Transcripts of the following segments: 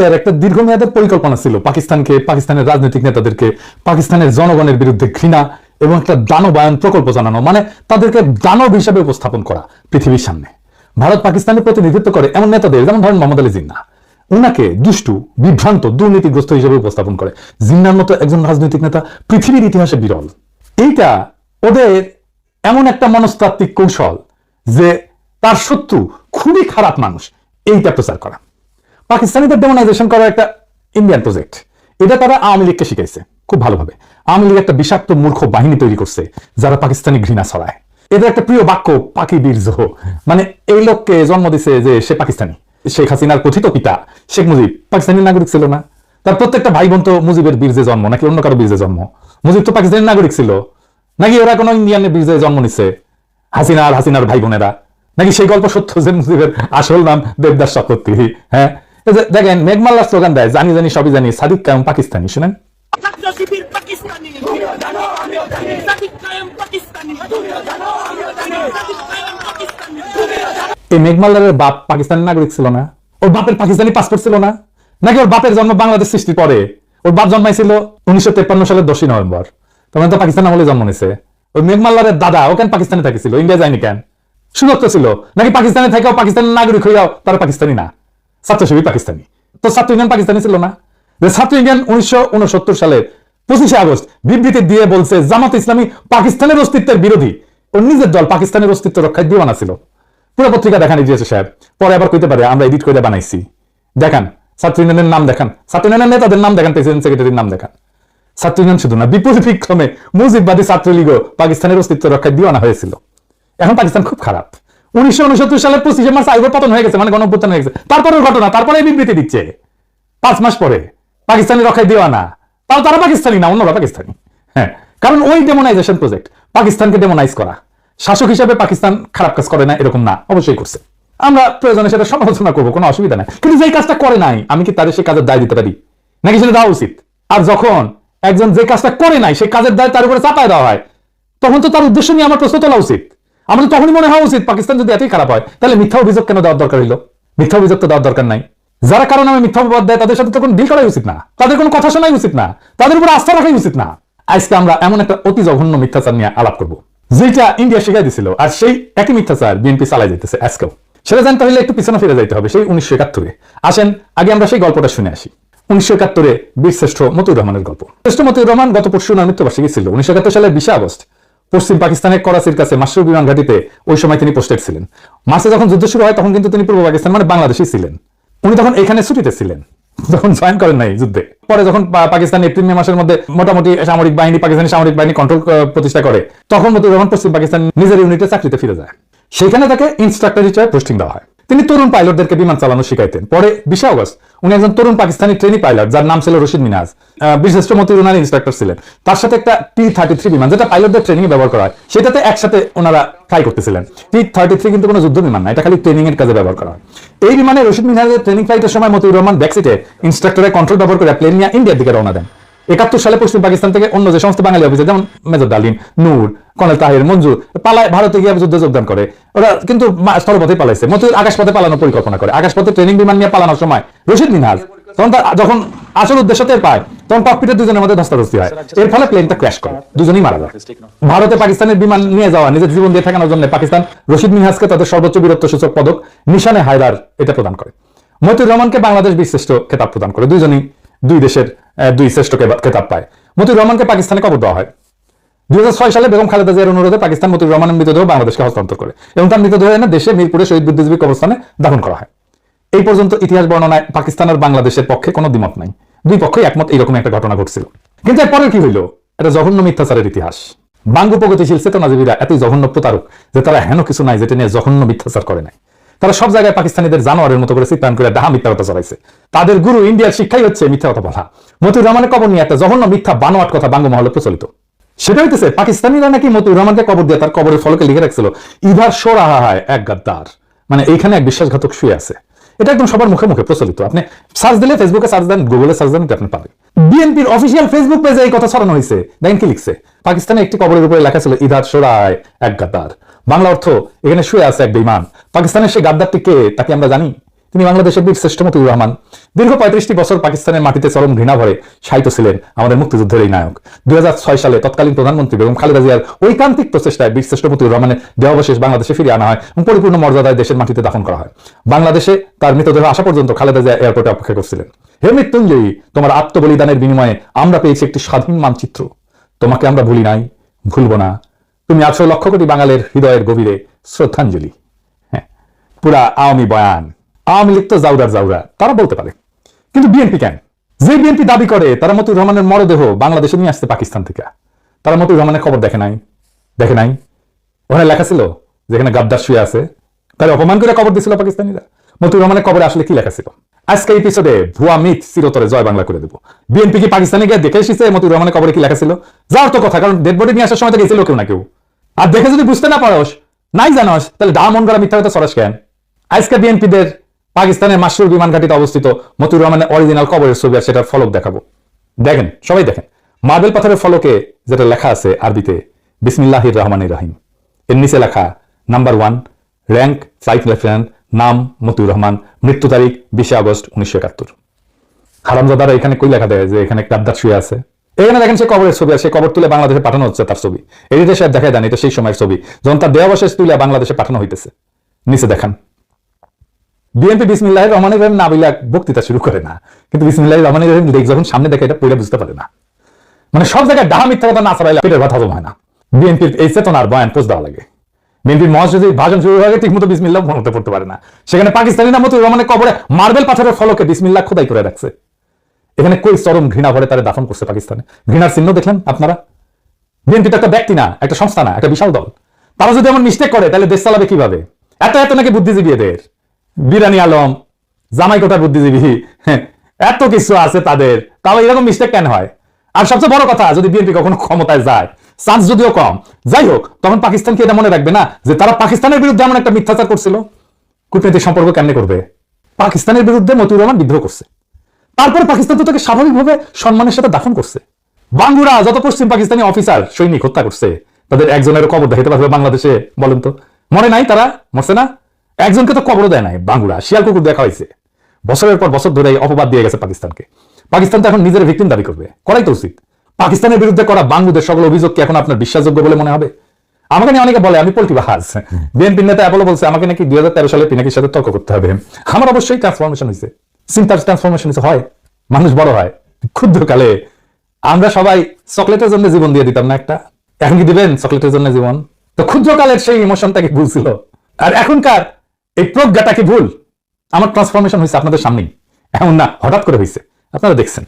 ইন্ডিয়ার একটা দীর্ঘমেয়াদের পরিকল্পনা ছিল পাকিস্তানকে, পাকিস্তানের রাজনৈতিক নেতাদেরকে, পাকিস্তানের জনগণের বিরুদ্ধে ঘৃণা এবং একটা দানবায়ন প্রকল্প জানানো মানে তাদেরকে দানব হিসাবে উপস্থাপন করা পৃথিবীর সামনে। ভারত পাকিস্তানের প্রতিনিধিত্ব করে এমন নেতাদের, যেমন ধরেন মোহাম্মদ আলী জিন্না ওনাকে দুষ্টু, বিভ্রান্ত, দুর্নীতিগ্রস্ত হিসেবে উপস্থাপন করে। জিন্নার মতো একজন রাজনৈতিক নেতা পৃথিবীর ইতিহাসে বিরল। এইটা ওদের এমন একটা মনস্তাত্ত্বিক কৌশল যে তার শত্রু খুবই খারাপ মানুষ, এইটা প্রচার করা। পাকিস্তানিদের ডেমোনাইজেশন করা একটা ইন্ডিয়ান প্রজেক্ট এটা তারা আওয়ামী লীগকে শিখাইছে, খুব ভালোভাবে। আওয়ামী লীগ একটা বিষাক্ত মূর্খ বাহিনী তৈরি করছে, যারা পাকিস্তানি ঘৃণা ছড়ায়। এদের একটা প্রিয় বাক্য পাকি বীর্য মানে এই লোককে জন্ম দিছে যে সে পাকিস্তানি। শেখ হাসিনার কথিত পিতা শেখ মুজিব পাকিস্তানি নাগরিক ছিল না। তার প্রত্যেকটা ভাই বোন তো মুজিবের বীর্যে জন্ম, নাকি অন্য কারও বীর্যে জন্ম? মুজিব তো পাকিস্তানি নাগরিক ছিল। নাকি ওরা কোনো ইন্ডিয়ানের বীর্যে জন্ম নিছে? হাসিনা আর হাসিনার ভাই বোনেরা নাকি সেই গল্প সত্য যে মুজিবের আসল নাম দেবদাস চক্রবর্তী হ্যাঁ? দেখেন মেঘমাল্লার স্লোগান দেয় জানি জানি সবই জানি সাদিক কায়ম পাকিস্তানি শুনেন? এই মেঘমাল্লারের বাপ পাকিস্তানি নাগরিক ছিল না ওর বাপের পাকিস্তানি পাসপোর্ট ছিল না নাকি ওর বাপের জন্ম বাংলাদেশ সৃষ্টির পরে ওর বাপ জন্মাইছিল উনিশশো তেপ্পান্ন সালের দশই নভেম্বর। তখন তো পাকিস্তান আমলে জন্ম নিছে। ওই মেঘমাল্লারের দাদা ও কেন পাকিস্তানে থাকিছিল? ইন্ডিয়া যায়নি কেন? সুযোগ ছিল। নাকি পাকিস্তানে থেকেও পাকিস্তানের নাগরিক হইয়াও তারা পাকিস্তানি না? ছাত্র শিবির পাকিস্তানি। তো ছাত্র ইউনিয়ন পাকিস্তানি ছিল না। যে ছাত্র ইউনিয়ন উনিশশো উনসত্তর সালের পঁচিশে আগস্ট বিবৃতি দিয়ে বলছে, জামাত ইসলামী পাকিস্তানের অস্তিত্বের বিরোধী। ওর নিজের দল পাকিস্তানের অস্তিত্ব রক্ষায় দিওয়ানা ছিল। পুরো পত্রিকা দেখান দিয়েছে সাহেব পরে আবার কইতে পারে, আমরা এডিট করে বানাইছি। দেখান, ছাত্র ইউনিয়নের নাম দেখান। ছাত্র ইউনিয়নের নেতাদের নাম দেখান, প্রেসিডেন্ট সেক্রেটারির নাম দেখান। ছাত্র ইউনিয়ন শুধু না বিপরীত বিক্রমে মুজিববাদী ছাত্রলীগও পাকিস্তানের অস্তিত্ব রক্ষায় দিওয়ানা হয়েছিল। এখন পাকিস্তান খুব খারাপ। উনিশশো সালের পঁচিশে মার্চ আইগর পতন হয়ে গেছে মানে গণঅভ্যুত্থান হয়ে গেছে। তারপরের ঘটনা, তারপরে এই বিবৃতি দিচ্ছে। পাঁচ মাস পরে। পাকিস্তানি রক্ষায় দেওয়ানা। তাও তারা পাকিস্তানি না, অন্যরা পাকিস্তানি। হ্যাঁ কারণ ওই ডেমোনাইজেশন প্রজেক্ট পাকিস্তানকে ডেমোনাইজ করা। শাসক হিসাবে পাকিস্তান খারাপ কাজ করে না, এরকম না, অবশ্যই করছে। আমরা প্রয়োজনে সেটা সমালোচনা করব, কোনো অসুবিধা নাই। কিন্তু যেই কাজটা করে নাই, আমি কি তাদের সেই কাজের দায় দিতে পারি? নাকি সেটা দেওয়া উচিত? আর যখন একজন যে কাজটা করে নাই, সে কাজের দায় তার উপরে চাপায় দেওয়া হয়, তখন তো তার উদ্দেশ্য নিয়ে আমার প্রশ্ন তোলা উচিত। আমাদের তখনই মনে হওয়া উচিত, পাকিস্তান যদি এতই খারাপ হয়, তাহলে মিথ্যা অভিযোগ কেন দেওয়ার দরকার হইল? মিথ্যা অভিযোগ তো দেওয়ার দরকার নাই। যারা কারণ আমি মিথ্যা অপবাদ দেয়, তাদের সাথে তো কোনো ডিল করাই উচিত না। তাদের কোনো কথা শোনাই উচিত না। তাদের উপর আস্থা রাখাই উচিত না। আজকে আমরা এমন একটা অতি জঘন্য মিথ্যাচার নিয়ে আলাপ করব, যেটা ইন্ডিয়া শিখাই দিছিল, আর সেই একই মিথ্যাচার বিএনপি চালাই যেতেছে আজকেও। সেটা জানতে হলে একটু পিছনে ফিরে যাইতে হবে, সেই উনিশশো একাত্তরে। আসেন, আগে আমরা সেই গল্পটা শুনে আসি। উনিশশো একাত্তরে বীরশ্রেষ্ঠ মতিউর রহমানের গল্প। শ্রেষ্ঠ মতিউর রহমান গত পরশু ওনার মৃত্যুবার্ষিকী ছিল। উনিশশো একাত্তর সালের বিশে আগস্ট পশ্চিম পাকিস্তানের করাচির কাছে মাসরুর বিমান ঘাটিতে ওই সময় তিনি পোস্টেড ছিলেন। মাসে যখন যুদ্ধ শুরু হয়, তখন কিন্তু তিনি পূর্ব পাকিস্তান মানে বাংলাদেশে ছিলেন। উনি তখন এখানে ছুটিতে ছিলেন। যখন জয়েন করেন নাই যুদ্ধে। পরে যখন পাকিস্তান এপ্রিল, মে মাসের মধ্যে মোটামুটি সামরিক বাহিনী পাকিস্তানের সামরিক বাহিনী কন্ট্রোল প্রতিষ্ঠা করে, তখন মতো যখন পশ্চিম পাকিস্তান নিজের ইউনিটে চাকরিতে ফিরে যায়। সেখানে তাকে ইনস্ট্রাক্টর হিসেবে পোস্টিং দেওয়া হয়। তিনি তরুণ পাইলটদেরকে বিমান চালানো শিখাইতেন। পরে বিশে অগস্ট উনি একজন তরুণ পাকিস্তানি ট্রেনি পাইলট যার নাম ছিল রশিদ মিনাজ। আহ, বিশিষ্ট মতিউর রহমান ইন্সট্রাক্টর ছিলেন। তার সাথে একটা টি থার্টি থ্রি বিমান যেটা পাইলটদের ট্রেনিং ব্যবহার করা হয় সেটাতে একসাথে ওনারা ফ্লাই করতেছিলেন। টি থার্টি থ্রি কিন্তু কোনো যুদ্ধ বিমান না এটা খালি ট্রেনিং এর কাজে ব্যবহার করা হয়। এই বিমানে রশিদ মিনাজের ট্রেনিং ফ্লাইটের সময় মতিউর রহমান ব্যাকসিটে ইনস্ট্রাক্টরের কন্ট্রোল ব্যবহার করে প্লেন নিয়ে ইন্ডিয়ার দিকে রওনা দেন। একাত্তর সালে পশ্চিম পাকিস্তান থেকে অন্য যে সমস্ত বাঙালি অফিসার, যেমন মেজর ডালিম, নূর, কর্নেল তাহির, মঞ্জুর, পালায় ভারতে গিয়ে যুদ্ধে যোগদান করে। ওরা কিন্তু স্থলপথে পালাইছে। মতিউর আকাশপথে পালানোর পরিকল্পনা করে। আকাশপথে ট্রেনিং বিমান নিয়ে পালানোর সময় রশিদ মিনহাজ তখন যখন আসল উদ্দেশ্য টের পায়, তখন ককপিটের দুজনের মধ্যে ধস্তাধস্তি হয়। এর ফলে প্লেনটা ক্র্যাশ করে। দুজনেই মারা যায়। ভারতে পাকিস্তানের বিমান নিয়ে যাওয়া, নিজের জীবন দিয়ে ঠেকানোর জন্য পাকিস্তান রশিদ মিনহাজকে তাদের সর্বোচ্চ বীরত্ব সূচক পদক, নিশানে হায়দার এটা প্রদান করে। মতিউর রহমানকে বাংলাদেশ বীরশ্রেষ্ঠ খেতাব প্রদান করে। দুইজনই দুই দেশের দুই শ্রেষ্ঠ খেতাব পায়। মতিউর রহমানকে পাকিস্তানে কবর দেওয়া হয়। দুই হাজার ছয় সালে বেগম খালেদা জিয়ার অনুরোধে পাকিস্তান মতিউর রহমানের মৃতদেহ বাংলাদেশকে হস্তান্তর করে এবং তার মৃতদেহ এনে দেশে মিরপুরে শহীদ বুদ্ধিজীবী কবরস্থানে দাফন করা হয়। এই পর্যন্ত ইতিহাস বর্ণনায় পাকিস্তান আর বাংলাদেশের পক্ষে কোনো দ্বিমত নাই। দুই পক্ষই একমত এইরকম একটা ঘটনা ঘটছিল। কিন্তু এরপরে কি হইল? এটা জঘন্য মিথ্যাচারের ইতিহাস। বাঙ্গু প্রগতিশীল চেতনাজীবীরা এতই জঘন্য প্রতারক যে তারা হেন কিছু নাই যেটা নিয়ে জঘন্য মিথ্যাচার করে নাই। তারা সব জায়গায় পাকিস্তানিদের জানোয়ারের মতো করে চিত্রায়ন করে ডাহা মিথ্যা কথা চলাইছে তাদের গুরু ইন্ডিয়ার শিক্ষাই হচ্ছে মিথ্যা কথা বলা। মতিউর রহমানের কবর নিয়ে একটা জঘন্য মিথ্যা বানোয়াট কথা বাঙ্গু মহলে প্রচলিত। সেটা হইতেছে, পাকিস্তানিরা নাকি মতিউর রহমানকে কবর দিয়ে তার কবরের ফলকে লিখে রাখছিল, ইধার সোরাহা হয় এক গাদ্দার। মানে এইখানে এক বিশ্বাসঘাতক শুয়ে আছে। এটা একদম সবার মুখে মুখে প্রচলিত। আপনি সার্চ দিলে ফেসবুকে সার্চ দেন, গুগলে সার্চ দেন আপনি পাবেন। বিএনপির অফিসিয়াল ফেসবুক পেজে এই কথা ছড়ানো হয়েছে দেখেন কি লিখছে, পাকিস্তানে একটি কবরের উপরে লেখা ছিল, ইধার সোরায় এক গাদ্দার। বাংলা অর্থ এখানে শুয়ে আছে এক বিমান পাকিস্তানের সে গাদ্দারটি কে তাকে আমরা জানি? তিনি বাংলাদেশের বীর শ্রেষ্ঠ মতিউর রহমান। দীর্ঘ পঁয়ত্রিশটি বছর পাকিস্তানের মাটিতে চরম ঘৃণা ভরে সাহিত্য ছিলেন আমাদের মুক্তিযুদ্ধের এই নায়ক। দুই হাজার ছয় সালে তৎকালীন প্রধানমন্ত্রী বেগম খালেদা জিয়ার ঐকান্তিক প্রচেষ্টায় বীর শ্রেষ্ঠ মতিউর রহমানের দেহাবশেষ বাংলাদেশে ফিরিয়ে আনা হয় এবং পরিপূর্ণ মর্যাদায় দেশের মাটিতে দাফন করা হয়। বাংলাদেশে তার মৃতদেহ আসা পর্যন্ত খালেদা জিয়া এয়ারপোর্টে অপেক্ষা করছিলেন। হে মৃত্যুঞ্জয়ী, তোমার আত্মবলিদানের বিনিময়ে আমরা পেয়েছি একটি স্বাধীন মানচিত্র। তোমাকে আমরা ভুলি নাই, ভুলব না। তুমি আছো লক্ষ কোটি বাঙালির হৃদয়ের গভীরে, শ্রদ্ধাঞ্জলি। হ্যাঁ পুরা আওয়ামী বয়ান, আওয়ামী লীগ তো জাউরার জাউরা, তারা বলতে পারে। কিন্তু বিএনপি কেন? যে বিএনপি দাবি করে, তারা মতুর রহমানের মরদেহ বাংলাদেশে নিয়ে আসছে পাকিস্তান থেকে। তারা মতুর রহমানের খবর দেখে নাই? দেখে নাই? ওখানে লেখা ছিল, যেখানে গাদ্দার শুয়ে আছে তাহলে অপমান করে কবর দিছিল পাকিস্তানিরা। মতুর রহমানের কবরে আসলে কি লেখা ছিল? আজকে এপিসোডে ভুয়া মিথ চিরতরে জয় বাংলা করে দেবো। বিএনপি কি পাকিস্তানে গিয়ে দেখে এসেছে মতুর রহমানের কবরে কি লেখা ছিল? যাওয়ার তো কথা, কারণ ডেড বডি নিয়ে আসার সময় তো গেছিল কেউ না কেউ। আর দেখে যদি বুঝতে না পারোস, নাই জানোস, তাহলে ডা মন করা মিথ্যা কথা সরাস কেন? আজকে বিএনপিদের পাকিস্তানের মাসুর বিমান ঘাটিতে অবস্থিত মতুর রহমানের অরিজিনাল কবরের ছবি আর সেটার ফলক দেখাবো। দেখেন, সবাই দেখেন, মার্বেল পাথরের ফলকে যেটা লেখা আছে আরবিতে, বিসমিল্লাহির রহমান রাহিম। এর নিচে লেখা number one rank flight lieutenant নাম, মতিউর রহমান, মৃত্যু তারিখ, বিশে আগস্ট উনিশশো একাত্তর। হারামজাদারা এখানে কই লেখা দেয় যে এখানে গাদ্দার শুয়ে আছে? এখানে দেখেন সে কবরের ছবি, আর সে কবর তুলে বাংলাদেশে পাঠানো হচ্ছে তার ছবি। এডিটর সাহেব দেখায় দেন, এটা সেই সময়ের ছবি, যখন তার দেহাবশেষ তুলে বাংলাদেশে পাঠানো হইতেছে। নিচে দেখান। বিএনপি বিসমিল্লাহ রহমানের রহিম না বলে বক্তৃতা শুরু করে না। কিন্তু বিসমিল্লাহ রহমানের রহিম লেখ যখন সামনে দেখে, এটা পড়ে বুঝতে পারে না। মানে সব জায়গায় ডাহা মিথ্যা কথা না ছড়াইলে পেটের ভাত হজম হয় না। বিএনপির এই চেতনার বয়ান পোস্ট দেওয়া লাগে। বিএনপির যদি ভাষণ শুরু হয়ে ঠিক মতো বিসমিল্লাহ মনে পড়তে পারে না। সেখানে পাকিস্তানি নাম মতো রহমানের কবরে মার্বেল পাথরের ফলকে বিসমিল্লাহ খোদাই করে রাখছে। এখানে কই চরম ঘৃণা ভরে তারা দাফন করছে পাকিস্তানে? ঘৃণার চিহ্ন দেখলেন আপনারা? বিএনপি তো একটা ব্যক্তি না একটা সংস্থা না একটা বিশাল দল। তারা যদি এমন মিস্টেক করে তাহলে দেশ চালাবে কীভাবে? এত এত নাকি বুদ্ধিজীবী এদের বিরানি আলম জামাই কোটার বুদ্ধিজীবী হ্যাঁ, এত কিছু আছে তাদের। তাও এরকম মিস্টেক কেন হয়? আর সবচেয়ে বড় কথা যদি বিএনপি কখনো ক্ষমতায় যায় চান্স যদিও কম যাই হোক তখন পাকিস্তানকে এটা মনে রাখবে না? যে তারা পাকিস্তানের বিরুদ্ধে এমন একটা মিথ্যাচার করছিল? কূটনৈতিক সম্পর্ক কেমনে করবে? পাকিস্তানের বিরুদ্ধে মতিউর রহমান বিদ্রোহ করছে। তারপরে পাকিস্তান তো তাকে স্বাভাবিকভাবে সম্মানের সাথে দাফন করছে। বাঙ্গুরা যত পশ্চিম পাকিস্তানি অফিসার সৈনিক হত্যা করছে তাদের একজনের কবর দেখাতে পারবে বাংলাদেশে বলেন তো। মনে নাই তারা? মরছে না? একজনকে তো কবরও দেয় নাই। বাঙ্গুরা শিয়াল কুকুর দেখা হয়েছে। বছরের পর বছর ধরে অপবাদ দিয়ে গেছে পাকিস্তানকে। পাকিস্তান তো এখন নিজের ভিকটিম দাবি করবে। করাই তো উচিত। পাকিস্তানের বিরুদ্ধে করা বাঙ্গুদের সকল অভিযোগ কি এখন আপনার বিশ্বাসযোগ্য বলে মনে হবে? আমাকে নিয়ে অনেকে বলে আমি পোল্ট্রি বাহাজ। বিএনপি নেতা অ্যাপোলো বলছে আমাকে নাকি দুই হাজার তেরো সালে পিনাকির সাথে তর্ক করতে হবে। আমার অবশ্যই ট্রান্সফরমেশন হয়েছে। চিন্তার ট্রান্সফরমেশন হয়, মানুষ বড় হয় ক্ষুদ্রকালে আমরা সবাই চকলেটের জন্য জীবন দিয়ে দিতাম না একটা। এখন কি দিবেন চকলেটের জন্য জীবন? তো ক্ষুদ্রকালের সেই ইমোশনটা কি ভুল ছিল? আর এখনকার এই প্রজ্ঞাটা কি ভুল? আমার ট্রান্সফরমেশন হয়েছে আপনাদের সামনেই। এমন না, হঠাৎ করে হয়েছে। আপনারা দেখছেন।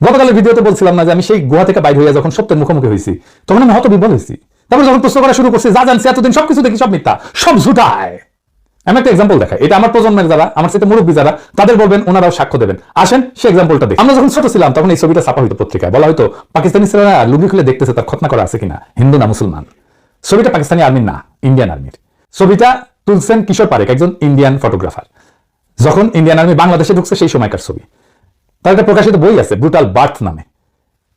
গতকালের ভিডিওতে বলছিলাম না যে আমি সেই গুহা থেকে বাইর হইয়া যখন সত্যের মুখোমুখি হয়েছি, তখন আমি হত বিবল হয়েছি। তারপর যখন প্রশ্ন করা শুরু করছি, যা জানছি, এতদিন সবকিছু দেখি সব মিথ্যা, সব ঝুটায়। আমি একটা এক্সাম্পল দেখাই। এটা আমার প্রজন্মের যারা, আমার সাথে মুরব্বী যারা, তাদের বলবেন, ওনারাও সাক্ষ্য দেবেন। আসেন, সে এক্সাম্পলটা দেখি। আমরা যখন ছোট ছিলাম, তখন এই ছবিটা ছাপা হইতো পত্রিকায়। বলা হয়তো পাকিস্তানি ছেলেরা লুঙ্গি খুলে দেখতেছে, তার খতনা করা আছে কিনা? হিন্দু না মুসলমান? ছবিটা পাকিস্তানি আর্মির না ইন্ডিয়ান আর্মির ছবিটা তুলছেন কিশোর পারেক, একজন ইন্ডিয়ান ফটোগ্রাফার যখন ইন্ডিয়ান আর্মি বাংলাদেশে ঢুকছে, সেই সময়কার ছবি। তার একটা প্রকাশিত বই আছে ব্রুটাল বার্থ নামে।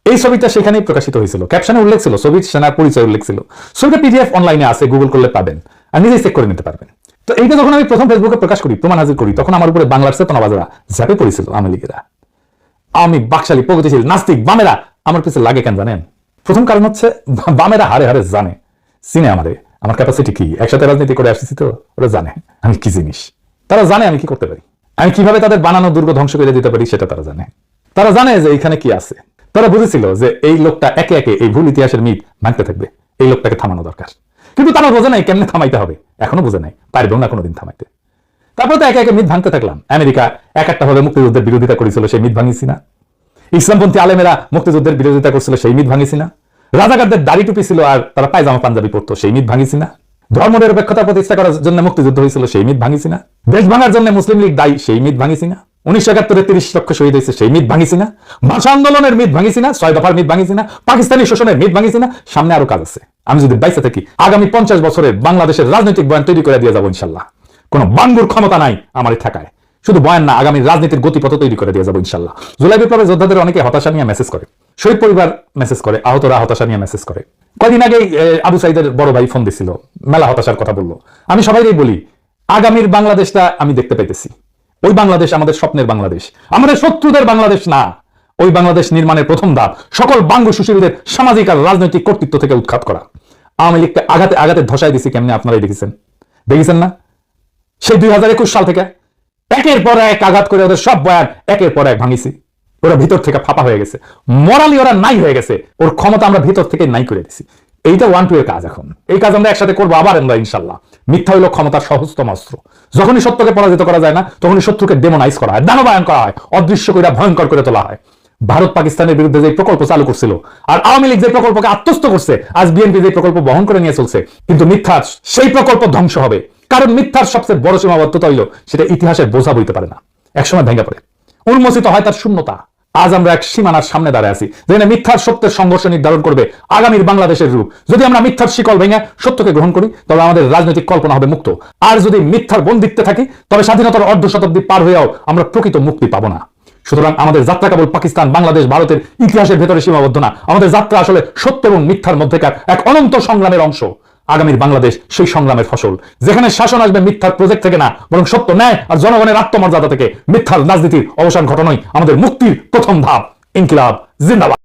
এই ছবিটা সেখানেই প্রকাশিত হয়েছিল। ক্যাপশনে উল্লেখ ছিল, ছবির সেনার পরিচয় উল্লেখ ছিল। ছবিটা পিডিএফ অনলাইনে আছে গুগল করলে পাবেন। আর নিজেই চেক করে নিতে পারবেন। তো এইটা যখন আমি প্রথম ফেসবুকে প্রকাশ করি, প্রমাণ হাজির করি, তখন আমার উপরে বাংলার চেতনা বাজারা ঝাঁপে পড়েছিল আওয়ামী লীগেরা আমি বাকশালী, প্রগতিশীল, নাস্তিক, বামেরা, আমার পিছনে লাগে কেন জানেন? প্রথম কারণ হচ্ছে, বামেরা হারে হারে জানে। চিনে আমারে। আমার ক্যাপাসিটি কি? একসাথে রাজনীতি করে আসছি তো, ওরা জানে আমি কি জিনিস। তারা জানে আমি কি করতে পারি। আমি কীভাবে তাদের বানানো দুর্গ ধ্বংস করে দিতে পারি সেটা তারা জানে। তারা জানে যে এখানে কি আছে। তারা বুঝেছিল যে এই লোকটা একে একে এই ভুল ইতিহাসের মিট ভাঙতে থাকবে। এই লোকটাকে থামানো দরকার। কিন্তু তারা বোঝে নাই কেমনে থামাইতে হবে। এখনও বোঝে নাই পারবেও না কোনোদিন থামাইতে। তারপর তো একে একে মিথ ভাঙতে থাকলাম। আমেরিকা এক একটা ভাবে মুক্তিযুদ্ধের বিরোধিতা করেছিল, সেই মিথ ভাঙিছি না ইসলামপন্থী আলেমেরা মুক্তিযুদ্ধের বিরোধিতা করছিল, সেই মিথ ভাঙিছি না রাজাকারদের দাড়ি টুপি ছিল আর তারা পায়জামা পাঞ্জাবি পরতো, সেই মিথ ভাঙিছি না ধর্ম নিরপেক্ষতা প্রতিষ্ঠা করার জন্য মুক্তিযুদ্ধ হয়েছিল, সেই মিথ ভাঙিছি না দেশ ভাঙার জন্য মুসলিম লীগ দায়ী, সেই মিথ ভাঙিছি না উনিশশো একাত্তরে তিরিশ লক্ষ শহীদ হয়েছে, সেই মিথ ভাঙিছি না ভাষা আন্দোলনের মিথ ভাঙিছি না ছয় দফার মিথ ভাঙিছি না পাকিস্তানি শোষণের মিথ ভাঙিছি না সামনে আরও কাজ আছে। আমি যদি বাইসে থাকি, আগামী পঞ্চাশ বছরের বাংলাদেশের রাজনৈতিক বয়ান তৈরি করে দিয়ে যাব ইনশাল্লাহ। কোন বাঙ্গুর ক্ষমতা নাই আমার থাকায়। শুধু বয়ান না, আগামী রাজনীতির গতিপথ তৈরি করে দিয়ে যাব ইনশাল্লাহ। জুলাই বিপ্লবের যোদ্ধাদের অনেকে হতাশা নিয়ে মেসেজ করে। শহীদ পরিবার মেসেজ করে, আহতরা হতাশা নিয়ে মেসেজ করে। কয়দিন আগে আবু সাইদের বড় ভাই ফোন দিছিল, মেলা হতাশার কথা বলল। আমি সবাইকেই বলি, আগামীর বাংলাদেশটা আমি দেখতে পাইতেছি। ওই বাংলাদেশ আমাদের স্বপ্নের বাংলাদেশ। আমাদের শত্রুদের বাংলাদেশ না। ওই বাংলাদেশ নির্মাণের প্রথম ধাপ, সকল বাঙ্গ সুশীলদের সামাজিক আর রাজনৈতিক কর্তৃত্ব থেকে উৎখাত করা। আওয়ামী লীগকে আঘাতে আঘাতে ধসাই দিছি কেমনি আপনারাই দেখেছেন? দেখেছেন না? সেই দুই হাজার একুশ সাল থেকে একের পর এক আঘাত করে ওদের সব বয়ান একের পর এক ভাঙিছি। ওরা ভিতর থেকে ফাঁপা হয়ে গেছে। মরালি ওরা নাই হয়ে গেছে। ওর ক্ষমতা আমরা ভিতর থেকে নাই করে দিছি। এইটা ওয়ান টু এর কাজ এখন। এই কাজ আমরা একসাথে করব আবার আমরা, ইনশাল্লাহ। মিথ্যা হইল ক্ষমতার সহজতম অস্ত্র। যখনই সত্যকে পরাজিত করা যায় না, তখনই শত্রুকে ডেমোনাইজ করা হয়, দানবায়ন করা হয়, অদৃশ্য করে ভয়ঙ্কর করে তোলা হয়। ভারত পাকিস্তানের বিরুদ্ধে যে প্রকল্প চালু করছিল, আর আওয়ামী লীগ যে প্রকল্পকে আত্মস্থ করছে, আজ বিএনপি যে প্রকল্প বহন করে নিয়ে চলছে, কিন্তু মিথ্যার সেই প্রকল্প ধ্বংস হবে। কারণ মিথ্যার সবচেয়ে বড় সীমাবদ্ধতা হইল, সেটা ইতিহাসের বোঝা বইতে পারে না। একসময় ভেঙে পড়ে। উন্মোচিত হয় তার শূন্যতা। আজ আমরা এক সীমানার সামনে দাঁড়ায় আছি, যেখানে মিথ্যার সত্যের সংঘর্ষ নির্ধারণ করবে আগামীর বাংলাদেশের রূপ। যদি আমরা মিথ্যার শিকল ভেঙে সত্যকে গ্রহণ করি, তবে আমাদের রাজনৈতিক কল্পনা হবে মুক্ত। আর যদি মিথ্যার বন্দিত্বে থাকি, তবে স্বাধীনতার অর্ধ শতাব্দী পার হয়েও আমরা প্রকৃত মুক্তি পাবো না। সুতরাং আমাদের যাত্রা কেবল পাকিস্তান, বাংলাদেশ, ভারতের ইতিহাসের ভেতরে সীমাবদ্ধ না। আমাদের যাত্রা আসলে সত্য এবং মিথ্যার মধ্যেকার এক অনন্ত সংগ্রামের অংশ। আগামীর বাংলাদেশ সেই সংগ্রামের ফসল। যেখানে শাসন আসবে মিথ্যার প্রজেক্ট থেকে না, বরং সত্য, ন্যায় আর জনগণের আত্মমর্যাদা থেকে মিথ্যার রাজনীতির অবসান ঘটনায় আমাদের মুক্তির প্রথম ধাপ। ইনকিলাব, জিন্দাবাদ।